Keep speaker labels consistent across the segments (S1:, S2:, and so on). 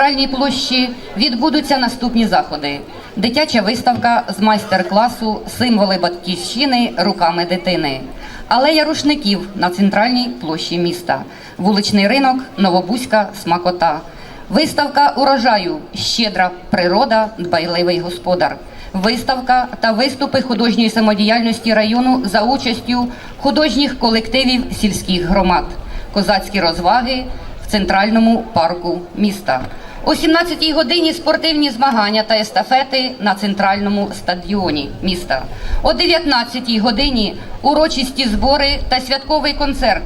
S1: центральній площі відбудуться наступні заходи: дитяча виставка з майстер-класу Символи батьківщини руками дитини, алея рушників на центральній площі міста, вуличний ринок, Новобузька смакота, виставка урожаю Щедра природа, дбайливий господар. Виставка та виступи художньої самодіяльності району за участю художніх колективів сільських громад, козацькі розваги в центральному парку міста. О 17-й годині спортивні змагання та естафети на центральному стадіоні міста. О 19-й годині урочисті збори та святковий концерт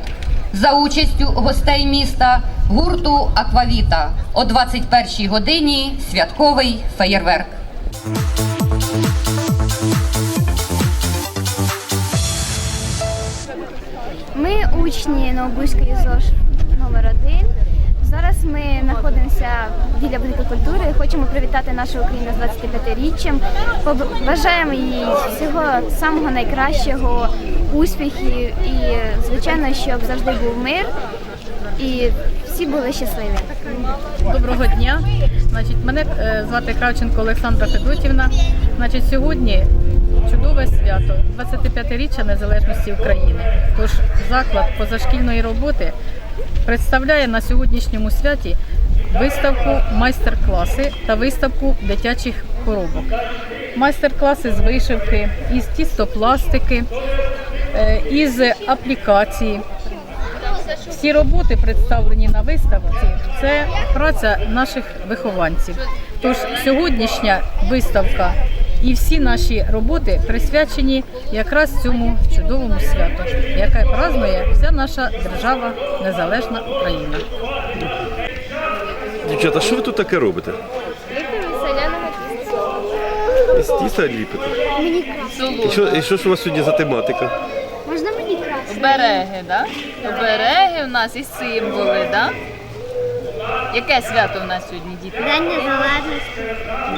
S1: за участю гостей міста гурту Аквавіта. О 21-й годині святковий феєрверк.
S2: Ми учні Новобузької ЗОЖ номер 1 Зараз ми знаходимося біля будинку культури. Хочемо привітати нашу Україну з 25-річчям. Бажаємо їй всього самого найкращого, успіхів і, звичайно, щоб завжди був мир і всі були щасливі.
S3: Доброго дня. Значить, мене е, звати Кравченко Олександра Федотівна. Значить, сьогодні чудове свято 25-річчя незалежності України. Тож заклад позашкільної роботи представляє на сьогоднішньому святі виставку майстер-класи та виставку дитячих коробок. Майстер-класи з вишивки, із тістопластики, е, із аплікації. Всі роботи, представлені на виставці, це праця наших вихованців. Тож сьогоднішня виставка і всі наші роботи присвячені якраз цьому чудовому святу, яке празднує вся наша держава Незалежна Україна.
S4: Дівчата, що ви тут таке робите? Із тіста ліпите? І що, і що ж у вас сьогодні за тематика?
S2: Можна мені краще?
S5: Обереги, да? Обереги в нас і символи, да? Яке свято в нас сьогодні, діти?
S2: День незалежності.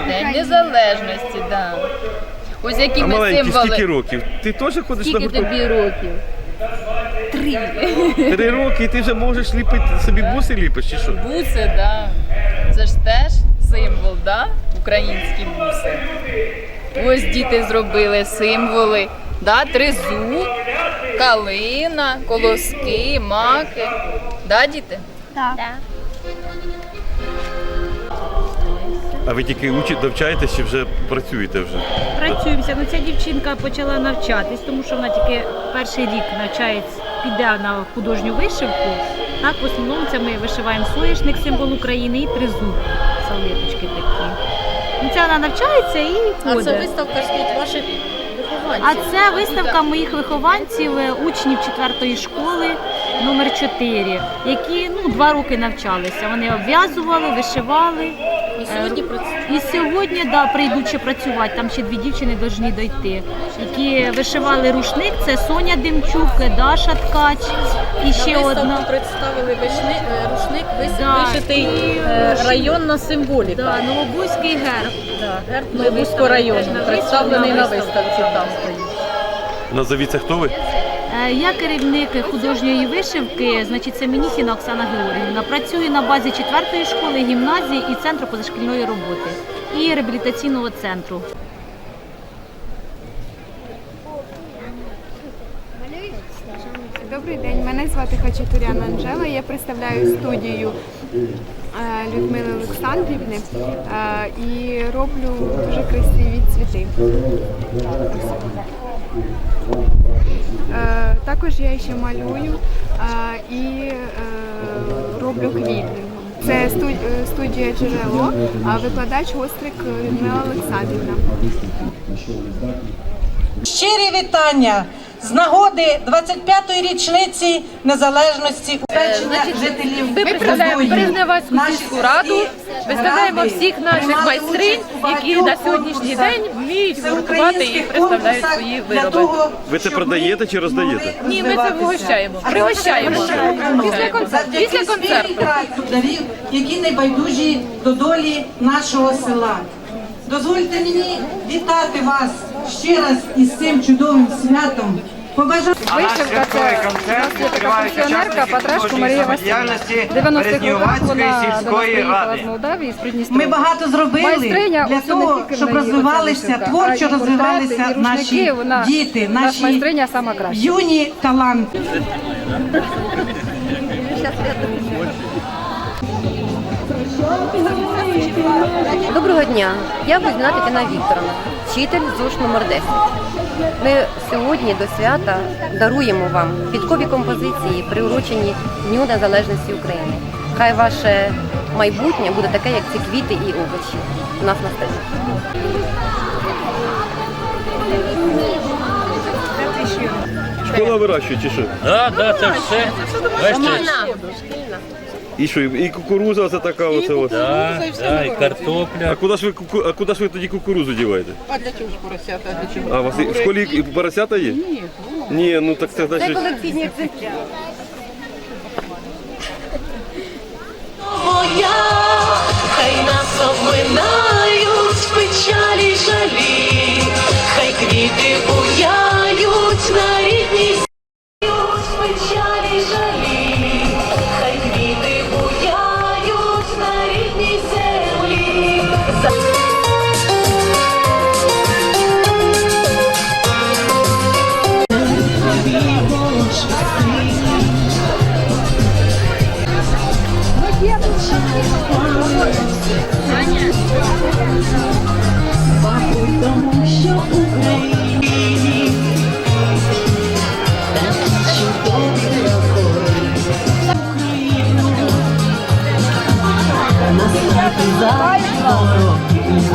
S5: День Незалежності, да. Ось які
S4: А
S5: ми
S4: маленький,
S5: символи.
S4: скільки років? Ти теж ходиш
S5: Скільки
S4: на гурток?
S5: тобі років? Три.
S4: Три роки і ти вже можеш ліпити собі буси ліпиш чи що?
S5: Буси, да. Це ж теж символ, да? Українські буси. Ось діти зробили символи. Да? Тризуб, калина, колоски, маки. Да, діти?
S2: Так.
S4: А ви тільки учите, навчаєтесь чи вже працюєте вже?
S6: Працюємося. Ну ця дівчинка почала навчатись, тому що вона тільки перший рік навчається, піде на художню вишивку. Так, в основному це ми вишиваємо соняшник, символ України і тризуб, салеточки такі. Ну, це вона навчається і
S5: А це виставка скажіть, ваших вихованців.
S6: А це виставка моїх вихованців, е, учнів 4 школи номер 4 які ну, два роки навчалися. Вони обв'язували, вишивали.
S5: І сьогодні працюють.
S6: І сьогодні да, прийдуть ще працювати, там ще дві дівчини повинні дойти, які вишивали рушник. Це Соня Демчук, Даша Ткач і ще
S5: Виставку
S6: одна.
S5: представили вишни, е, рушник, вис-
S6: Да,
S5: вишитий
S6: і
S5: е, районна символіка.
S6: Да, Новобузький герб.
S5: Да, герб Новобузького району, представлений на виставці там стоїть.
S4: Назовіться, хто ви?
S6: Е, Я керівник художньої вишивки, значить це Мініхіна Оксана Георгіївна. Працюю на базі 4 школи, гімназії і центру позашкільної роботи і реабілітаційного центру.
S7: Добрий день, мене звати Хачатуряна Анжела. Я представляю студію е, Людмили Олександрівни е, і роблю дуже красиві цвіти. Е, Також я ще малюю е, і е, роблю квіти. Це сту- студія джерело, а викладач Гострик Людмила Олександрівна.
S8: Щирі вітання з нагоди 25-ї річниці незалежності Україна жителів
S9: Ми представляємо Березневацьку сільську раду, виставляємо всіх наших майстринь, які на сьогоднішній день вміють гуртувати і представляють свої вироби.
S4: Ви це продаєте чи роздаєте?
S9: Ні, ми це вигощаємо, пригощаємо. Після концерту. Після концерту.
S8: які не байдужі до долі нашого села. Дозвольте мені вітати вас ще раз із цим чудовим святом Побажаю.
S2: Вишивка це пенсіонерка Патрашко Марія Васильівна. 90-х роках вона до нас приїхала з Молдавії, з
S8: Ми багато зробили
S2: Майстриня,
S8: для того, щоб розвивалися, творчо розвивалися наші діти, наші
S2: майстриня сама краща.
S8: юні таланти.
S10: Доброго дня! Я Кузьміна Тетяна Вікторовна, вчитель ЗУШ номер 10. Ми сьогодні до свята даруємо вам підкові композиції, приурочені Дню Незалежності України. Хай ваше майбутнє буде таке, як ці квіти і овочі у нас на стежі.
S4: Школа вирощує чи що?
S11: Да, да, це все. Бачите?
S4: І що, і кукуруза це така оце от.
S11: Да, да, і
S4: А
S11: картопля.
S4: куди ж ви куку- а куди ж ви тоді кукурузу діваєте?
S9: А для чого ж поросята? А для чого?
S4: А у вас і в школі і поросята є? Ні. Ні, ну так це
S10: Це
S4: значить.
S10: колекційні екземпляри.
S12: моя, хай нас обминають землі. Років.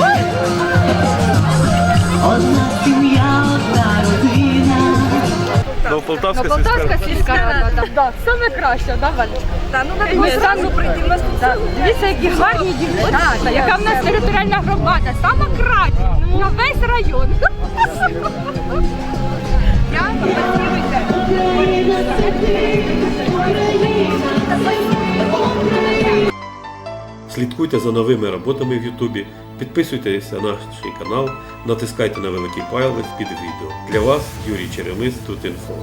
S12: Одна сім'я, одна родина.
S4: Ну, Полтавська
S2: Ну, Полтавська
S4: сільська.
S2: сільська рада, да, да, саме краще, да, Валечка? Да, ну, ми зразу прийти, нас да. Дивіться, які гарні дівчата, яка в нас територіальна громада, сама краща, на весь район.
S13: Слідкуйте за новими роботами в Ютубі, підписуйтесь на наш канал, натискайте на великий палець під відео. Для вас Юрій Черемис тут інфо.